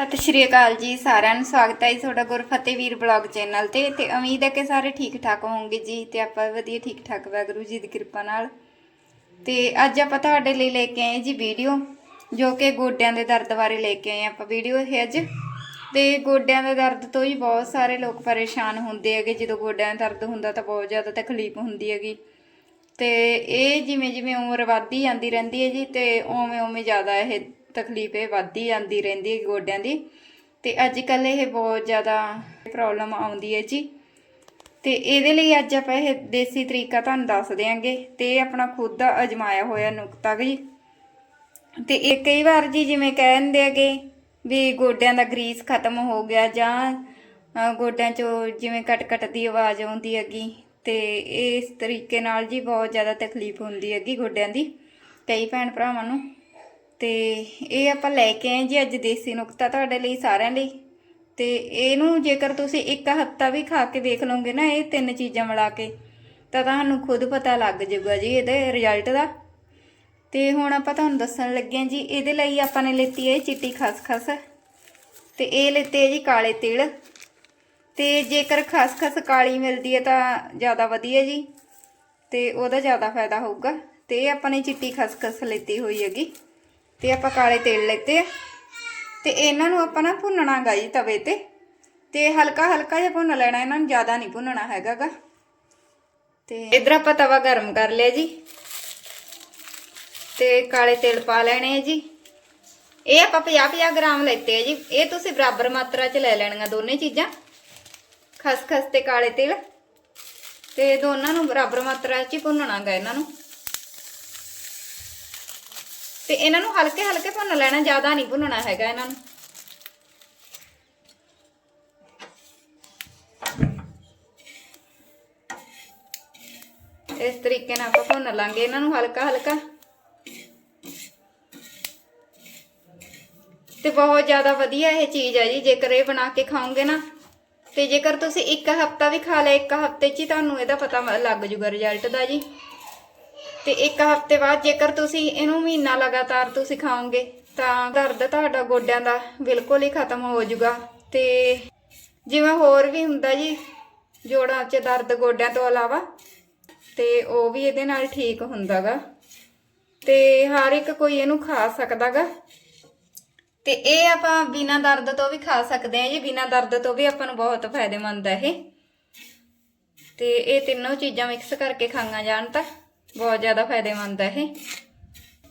ਸਤਿ ਸ਼੍ਰੀ ਅਕਾਲ ਜੀ, ਸਾਰਿਆਂ ਨੂੰ ਸਵਾਗਤ ਹੈ ਜੀ ਤੁਹਾਡਾ ਗੁਰਫਤਿਹ ਵੀਰ ਬਲੌਗ ਚੈਨਲ ਤੇ ਤੇ ਉਮੀਦ ਹੈ ਕਿ ਸਾਰੇ ਠੀਕ ਠਾਕ ਹੋਵੋਗੇ ਜੀ ਤੇ ਆਪਾਂ ਵਧੀਆ ਠੀਕ ਠਾਕ ਵਾਹਿਗੁਰੂ ਜੀ ਦੀ ਕਿਰਪਾ ਨਾਲ। ਤੇ ਅੱਜ ਆਪਾਂ ਤੁਹਾਡੇ ਲਈ ਲੈ ਕੇ ਆਏ ਜੀ ਵੀਡੀਓ, ਜੋ ਕਿ ਗੋਡਿਆਂ ਦੇ ਦਰਦ ਬਾਰੇ ਲੈ ਕੇ ਆਏ ਆਪਾਂ ਵੀਡੀਓ ਇਹ ਅੱਜ। ਤੇ ਗੋਡਿਆਂ ਦੇ ਦਰਦ ਤੋਂ ਹੀ ਬਹੁਤ ਸਾਰੇ ਲੋਕ ਪਰੇਸ਼ਾਨ ਹੁੰਦੇ ਹੈਗੇ, ਜਦੋਂ ਗੋਡਿਆਂ ਦਾ ਦਰਦ ਹੁੰਦਾ ਤਾਂ ਬਹੁਤ ਜ਼ਿਆਦਾ ਤਕਲੀਫ ਹੁੰਦੀ ਹੈਗੀ। ਤੇ ਇਹ ਜਿਵੇਂ ਜਿਵੇਂ ਉਮਰ ਵੱਧਦੀ ਜਾਂਦੀ ਰਹਿੰਦੀ ਹੈ ਜੀ ਤੇ ਉਵੇਂ ਉਵੇਂ ਜ਼ਿਆਦਾ ਇਹ ਤਕਲੀਫ ਇਹ ਵੱਧਦੀ ਜਾਂਦੀ ਰਹਿੰਦੀ ਹੈ ਗੋਡਿਆਂ ਦੀ। ਤੇ ਅੱਜ ਕੱਲ ਇਹ ਬਹੁਤ ਜ਼ਿਆਦਾ ਪ੍ਰੋਬਲਮ ਆਉਂਦੀ ਹੈ ਜੀ। ਤੇ ਇਹਦੇ ਲਈ ਅੱਜ ਆਪਾਂ ਇਹ ਦੇਸੀ ਤਰੀਕਾ ਤੁਹਾਨੂੰ ਦੱਸ ਦਿਆਂਗੇ ਤੇ ਇਹ ਆਪਣਾ ਖੁਦ ਦਾ ਅਜਮਾਇਆ ਹੋਇਆ ਨੁਕਤਾ ਜੀ। ਤੇ ਇਹ ਕਈ ਵਾਰ ਜੀ ਜਿਵੇਂ ਕਹਿੰਦੇ ਹੈਗੇ ਵੀ ਗੋਡਿਆਂ ਦਾ ਗਰੀਸ ਖਤਮ ਹੋ ਗਿਆ ਜਾਂ ਗੋਡਿਆਂ 'ਚੋਂ ਜਿਵੇਂ ਕਟ ਕਟ ਦੀ ਆਵਾਜ਼ ਆਉਂਦੀ ਹੈਗੀ ਤੇ ਇਸ ਤਰੀਕੇ ਨਾਲ ਜੀ ਬਹੁਤ ਜ਼ਿਆਦਾ ਤਕਲੀਫ ਹੁੰਦੀ ਹੈਗੀ ਗੋਡਿਆਂ ਦੀ ਕਈ ਭੈਣ ਭਰਾਵਾਂ ਨੂੰ। ਤੇ ਇਹ ਆਪਾਂ ਲੈ ਕੇ ਆਏ ਜੀ ਅੱਜ ਦੇਸੀ ਨੁਕਤਾ ਤੁਹਾਡੇ ਲਈ ਸਾਰਿਆਂ ਲਈ। ਤੇ ਇਹਨੂੰ ਜੇਕਰ ਤੁਸੀਂ ਇੱਕ ਹਫਤਾ ਵੀ ਖਾ ਕੇ ਦੇਖ ਲਓਗੇ ਨਾ ਇਹ ਤਿੰਨ ਚੀਜ਼ਾਂ ਮਿਲਾ ਕੇ, ਤਾਂ ਤੁਹਾਨੂੰ ਖੁਦ ਪਤਾ ਲੱਗ ਜਾਊਗਾ ਜੀ ਇਹਦੇ ਰਿਜ਼ਲਟ ਦਾ। ਤੇ ਹੁਣ ਆਪਾਂ ਤੁਹਾਨੂੰ ਦੱਸਣ ਲੱਗੇ ਹਾਂ ਜੀ, ਇਹਦੇ ਲਈ ਆਪਾਂ ਨੇ ਲਿੱਤੀ ਹੈ ਚਿੱਟੀ ਖਸਖਸ। ਤੇ ਇਹ ਲਿੱਤੇ ਹੈ ਜੀ ਕਾਲੇ ਤਿਲ। ਤੇ ਜੇਕਰ ਖਸਖਸ ਕਾਲੀ ਮਿਲਦੀ ਹੈ ਤਾਂ ਜ਼ਿਆਦਾ ਵਧੀਆ ਜੀ। ਤੇ ਉਹਦਾ ਜ਼ਿਆਦਾ ਫਾਇਦਾ ਹੋਊਗਾ। ਤੇ ਇਹ ਆਪਾਂ ਨੇ ਚਿੱਟੀ ਖਸਖਸ ਲਿੱਤੀ ਹੋਈ ਹੈਗੀ। ਤੇ ਆਪਾਂ ਕਾਲੇ ਤੇਲ ਲੈਤੇ ਆ। ਤੇ ਇਹਨਾਂ ਨੂੰ ਆਪਾਂ ਨਾ ਭੁੰਨਣਾ ਗਾ ਜੀ ਤਵੇ ਤੇ। ਤੇ ਹਲਕਾ ਹਲਕਾ ਜਿਹਾ ਭੁੰਨ ਲੈਣਾ, ਇਹਨਾਂ ਨੂੰ ਜ਼ਿਆਦਾ ਨਹੀਂ ਭੁੰਨਣਾ ਹੈਗਾਗਾ ਤੇ ਇਧਰ ਆਪਾਂ ਤਵਾ ਗਰਮ ਕਰ ਲਿਆ ਜੀ। ਤੇ ਕਾਲੇ ਤੇਲ ਪਾ ਲੈਣੇ ਆ ਜੀ। ਇਹ ਆਪਾਂ 50-50 ਗ੍ਰਾਮ ਲੈਤੇ ਆ ਜੀ। ਇਹ ਤੁਸੀਂ ਬਰਾਬਰ ਮਾਤਰਾ 'ਚ ਲੈ ਲੈਣੀਆਂ ਦੋਨੇ ਚੀਜ਼ਾਂ। ਖਸਖਸ ਤੇ ਕਾਲੇ ਤੇਲ। ਤੇ ਦੋਨਾਂ ਨੂੰ ਬਰਾਬਰ ਮਾਤਰਾ 'ਚ ਹੀ ਭੁੰਨਣਾਗਾ ਇਹਨਾਂ ਨੂੰ। ਤੇ ਇਹਨਾਂ ਨੂੰ ਹਲਕੇ ਹਲਕੇ ਭੁੰਨ ਲੈਣਾ, ਜ਼ਿਆਦਾ ਨਹੀਂ ਭੁੰਨਣਾ ਹੈਗਾ ਇਹਨਾਂ ਨੂੰ। ਇਸ ਤਰੀਕੇ ਨਾਲ ਆਪਾਂ ਭੁੰਨ ਲਾਂਗੇ ਇਹਨਾਂ ਨੂੰ ਹਲਕਾ ਹਲਕਾ। ਤੇ ਬਹੁਤ ਜ਼ਿਆਦਾ ਵਧੀਆ ਇਹ ਚੀਜ਼ ਹੈ ਜੀ, ਜੇਕਰ ਇਹ ਬਣਾ ਕੇ ਖਾਓਗੇ ਨਾ, ਤੇ ਜੇਕਰ ਤੁਸੀਂ ਇੱਕ ਹਫਤਾ ਵੀ ਖਾ ਲਿਆ, ਇੱਕ ਹਫ਼ਤੇ 'ਚ ਹੀ ਤੁਹਾਨੂੰ ਇਹਦਾ ਪਤਾ ਲੱਗ ਜੂਗਾ ਰਿਜ਼ਲਟ ਦਾ ਜੀ। ਤੇ ਇੱਕ ਹਫ਼ਤੇ ਬਾਅਦ ਜੇਕਰ ਤੁਸੀਂ ਇਹਨੂੰ ਮਹੀਨਾ ਲਗਾਤਾਰ ਤੁਸੀਂ ਖਾਓਗੇ, ਤਾਂ ਦਰਦ ਤੁਹਾਡਾ ਗੋਡਿਆਂ ਦਾ ਬਿਲਕੁਲ ਹੀ ਖਤਮ ਹੋ ਜਾਊਗਾ। ਤੇ ਜਿਵੇਂ ਹੋਰ ਵੀ ਹੁੰਦਾ ਜੀ, ਜੋੜਾਂ 'ਚ ਦਰਦ ਗੋਡਿਆਂ ਤੋਂ ਇਲਾਵਾ, ਤੇ ਉਹ ਵੀ ਇਹਦੇ ਨਾਲ ਠੀਕ ਹੁੰਦਾਗਾ। ਤੇ ਹਰ ਇੱਕ ਕੋਈ ਇਹਨੂੰ ਖਾ ਸਕਦਾਗਾ। ਤੇ ਇਹ ਆਪਾਂ ਬਿਨਾਂ ਦਰਦ ਤੋਂ ਵੀ ਖਾ ਸਕਦੇ ਹਾਂ ਜੀ, ਬਿਨਾਂ ਦਰਦ ਤੋਂ ਵੀ ਆਪਾਂ ਨੂੰ ਬਹੁਤ ਫਾਇਦੇਮੰਦ ਹੈ ਇਹ। ਤੇ ਇਹ ਤਿੰਨੋਂ ਚੀਜ਼ਾਂ ਮਿਕਸ ਕਰਕੇ ਖਾਈਆਂ ਜਾਣ ਤਾਂ। ਬਹੁਤ ਜ਼ਿਆਦਾ ਫਾਇਦੇਮੰਦ ਹੈ ਇਹ।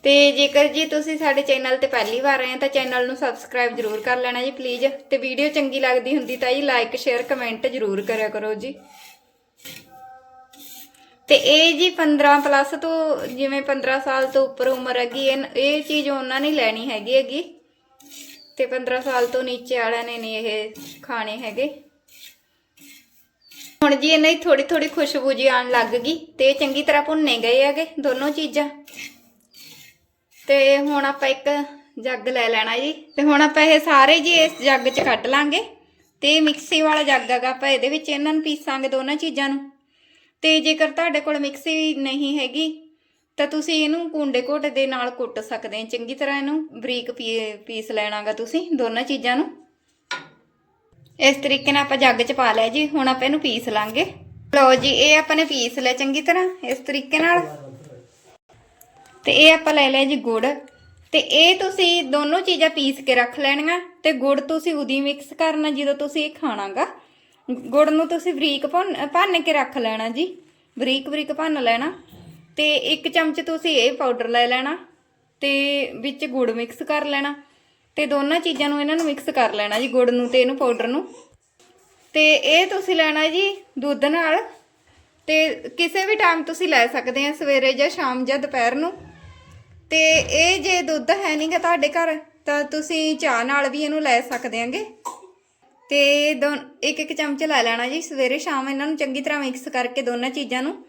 ਤੇ ਜੇਕਰ ਜੀ ਤੁਸੀਂ ਸਾਡੇ ਚੈਨਲ ਤੇ ਪਹਿਲੀ ਵਾਰ ਆਏ ਹੋ ਤਾਂ ਚੈਨਲ ਨੂੰ ਸਬਸਕ੍ਰਾਈਬ ਜਰੂਰ ਕਰ ਲੈਣਾ ਜੀ ਪਲੀਜ਼ ਤੇ ਵੀਡੀਓ ਚੰਗੀ ਲੱਗਦੀ ਹੁੰਦੀ ਤਾਂ ਜੀ ਲਾਈਕ ਸ਼ੇਅਰ ਕਮੈਂਟ ਜਰੂਰ ਕਰਿਆ ਕਰੋ ਜੀ। ਤੇ ਇਹ ਜੀ 15 ਪਲੱਸ ਤੋਂ ਜਿਵੇਂ 15 ਸਾਲ ਤੋਂ ਉੱਪਰ ਉਮਰ ਹੈਗੀ, ਇਹ ਇਹ ਚੀਜ਼ ਉਹਨਾਂ ਨੇ ਲੈਣੀ ਹੈਗੀ ਹੈਗੀ। ਤੇ 15 ਸਾਲ ਤੋਂ ਨੀਚੇ ਵਾਲਿਆਂ ਨੇ ਨਹੀਂ ਇਹ ਖਾਣੇ ਹੈਗੇ। ਹੁਣ ਜੀ ਇਹਨਾਂ ਦੀ ਥੋੜੀ ਥੋੜੀ ਖੁਸ਼ਬੂ ਜੀ ਆਣ ਲੱਗ ਗਈ ਤੇ ਚੰਗੀ ਤਰ੍ਹਾਂ ਭੁੰਨੇ ਗਏ ਹੈਗੇ ਦੋਨੋਂ ਚੀਜ਼ਾਂ। ਤੇ ਹੁਣ ਆਪਾਂ ਇੱਕ ਜੱਗ ਲੈ ਲੈਣਾ ਜੀ। ਤੇ ਹੁਣ ਆਪਾਂ ਇਹ ਸਾਰੇ ਜੀ ਇਸ ਜੱਗ 'ਚ ਕੱਢ ਲਾਂਗੇ। ਤੇ ਮਿਕਸੀ ਵਾਲਾ ਜੱਗ ਹੈਗਾ ਆਪਾਂ ਇਹਦੇ ਵਿੱਚ ਇਹਨਾਂ ਨੂੰ ਪੀਸਾਂਗੇ ਦੋਨਾਂ ਚੀਜ਼ਾਂ ਨੂੰ। ਤੇ ਜੇਕਰ ਤੁਹਾਡੇ ਕੋਲ ਮਿਕਸੀ ਨਹੀਂ ਹੈਗੀ, ਤਾਂ ਤੁਸੀਂ ਇਹਨੂੰ ਕੁੰਡੇ ਘੋਟ ਦੇ ਨਾਲ ਕੁੱਟ ਸਕਦੇ ਹੋ। ਚੰਗੀ ਤਰ੍ਹਾਂ ਇਹਨੂੰ ਬਰੀਕ ਪੀ- ਪੀਸ ਲੈਣਾਗਾ ਤੁਸੀਂ ਦੋਨਾਂ ਚੀਜ਼ਾਂ ਨੂੰ। ਇਸ ਤਰੀਕੇ ਨਾਲ ਆਪਾਂ ਜੱਗ 'ਚ ਪਾ ਲਿਆ ਜੀ, ਹੁਣ ਆਪਾਂ ਇਹਨੂੰ ਪੀਸ ਲਾਂਗੇ। ਲਓ ਜੀ, ਇਹ ਆਪਾਂ ਨੇ ਪੀਸ ਲਿਆ ਚੰਗੀ ਤਰ੍ਹਾਂ, ਇਸ ਤਰੀਕੇ ਨਾਲ। ਤੇ ਇਹ ਆਪਾਂ ਲੈ ਲਿਆ ਜੀ ਗੁੜ। ਤੇ ਇਹ ਤੁਸੀਂ ਦੋਨੋਂ ਚੀਜ਼ਾਂ ਪੀਸ ਕੇ ਰੱਖ ਲੈਣੀਆਂ, ਤੇ ਗੁੜ ਤੁਸੀਂ ਉਦੀ ਮਿਕਸ ਕਰਨਾ ਜਦੋਂ ਤੁਸੀਂ ਇਹ ਖਾਣਾਗਾ। ਗੁੜ ਨੂੰ ਤੁਸੀਂ ਬਰੀਕ ਭੁੰਨ, ਭੰਨ ਕੇ ਰੱਖ ਲੈਣਾ ਜੀ। ਬਰੀਕ ਬਰੀਕ ਭੰਨ ਲੈਣਾ। ਤੇ ਇੱਕ ਚਮਚ ਤੁਸੀਂ ਇਹ ਪਾਊਡਰ ਲੈ ਲੈਣਾ, ਤੇ ਵਿੱਚ ਗੁੜ ਮਿਕਸ ਕਰ ਲੈਣਾ। ਤੇ ਦੋਨਾਂ ਚੀਜ਼ਾਂ ਨੂੰ ਇਹਨਾਂ ਨੂੰ ਮਿਕਸ ਕਰ ਲੈਣਾ ਜੀ, ਗੁੜ ਨੂੰ ਤੇ ਇਹਨੂੰ ਪਾਊਡਰ ਨੂੰ। ਤੇ ਇਹ ਤੁਸੀਂ ਲੈਣਾ ਜੀ ਦੁੱਧ ਨਾਲ। ਤੇ ਕਿਸੇ ਵੀ ਟਾਈਮ ਤੁਸੀਂ ਲੈ ਸਕਦੇ ਆ, ਸਵੇਰੇ ਜਾਂ ਸ਼ਾਮ ਜਾਂ ਦੁਪਹਿਰ ਨੂੰ। ਤੇ ਇਹ ਜੇ ਦੁੱਧ ਹੈ ਨਹੀਂਗਾ ਤੁਹਾਡੇ ਘਰ, ਤਾਂ ਤੁਸੀਂ ਚਾਹ ਨਾਲ ਵੀ ਇਹਨੂੰ ਲੈ ਸਕਦੇ ਆਂਗੇ। ਤੇ ਦੋ, ਇੱਕ ਇੱਕ ਚਮਚ ਲੈ ਲੈਣਾ ਜੀ, ਸਵੇਰੇ ਸ਼ਾਮ ਇਹਨਾਂ ਨੂੰ ਚੰਗੀ ਤਰ੍ਹਾਂ ਮਿਕਸ ਕਰਕੇ ਦੋਨਾਂ ਚੀਜ਼ਾਂ ਨੂੰ।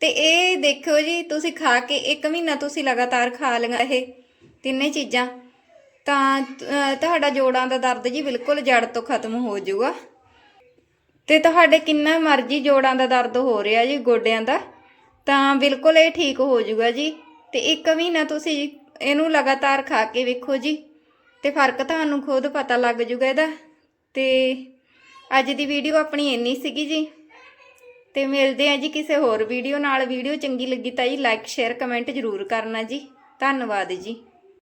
ਤੇ ਇਹ ਦੇਖਿਓ ਜੀ, ਤੁਸੀਂ ਖਾ ਕੇ ਇੱਕ ਮਹੀਨਾ ਤੁਸੀਂ ਲਗਾਤਾਰ ਖਾ ਲਿਆ ਇਹ ਤਿੰਨੇ ਚੀਜ਼ਾਂ। ਤਾਂ ਤੁਹਾਡਾ ਜੋੜਾਂ ਦਾ ਦਰਦ ਜੀ ਬਿਲਕੁਲ ਜੜ ਤੋਂ ਖਤਮ ਹੋ ਜਾਊਗਾ। ਤੇ ਤੁਹਾਡੇ ਕਿੰਨਾ ਮਰਜ਼ੀ ਜੋੜਾਂ ਦਾ ਦਰਦ ਹੋ ਰਿਹਾ ਜੀ ਗੋਡਿਆਂ ਦਾ, ਤਾਂ ਬਿਲਕੁਲ ਇਹ ਠੀਕ ਹੋ ਜਾਊਗਾ ਜੀ। ਤੇ ਇੱਕ ਮਹੀਨਾ ਤੁਸੀਂ ਇਹਨੂੰ ਲਗਾਤਾਰ ਖਾ ਕੇ ਵੇਖੋ ਜੀ, ਤੇ ਫ਼ਰਕ ਤੁਹਾਨੂੰ ਖੁਦ ਪਤਾ ਲੱਗ ਜੂਗਾ ਇਹਦਾ। ਤੇ ਅੱਜ ਦੀ ਵੀਡੀਓ ਆਪਣੀ ਇੰਨੀ ਸੀਗੀ ਜੀ। ਤੇ ਮਿਲਦੇ ਆ ਜੀ ਕਿਸੇ ਹੋਰ ਵੀਡੀਓ ਨਾਲ। ਵੀਡੀਓ ਚੰਗੀ ਲੱਗੀ ਤਾਂ ਜੀ ਲਾਈਕ ਸ਼ੇਅਰ ਕਮੈਂਟ ਜ਼ਰੂਰ ਕਰਨਾ ਜੀ। ਧੰਨਵਾਦ ਜੀ।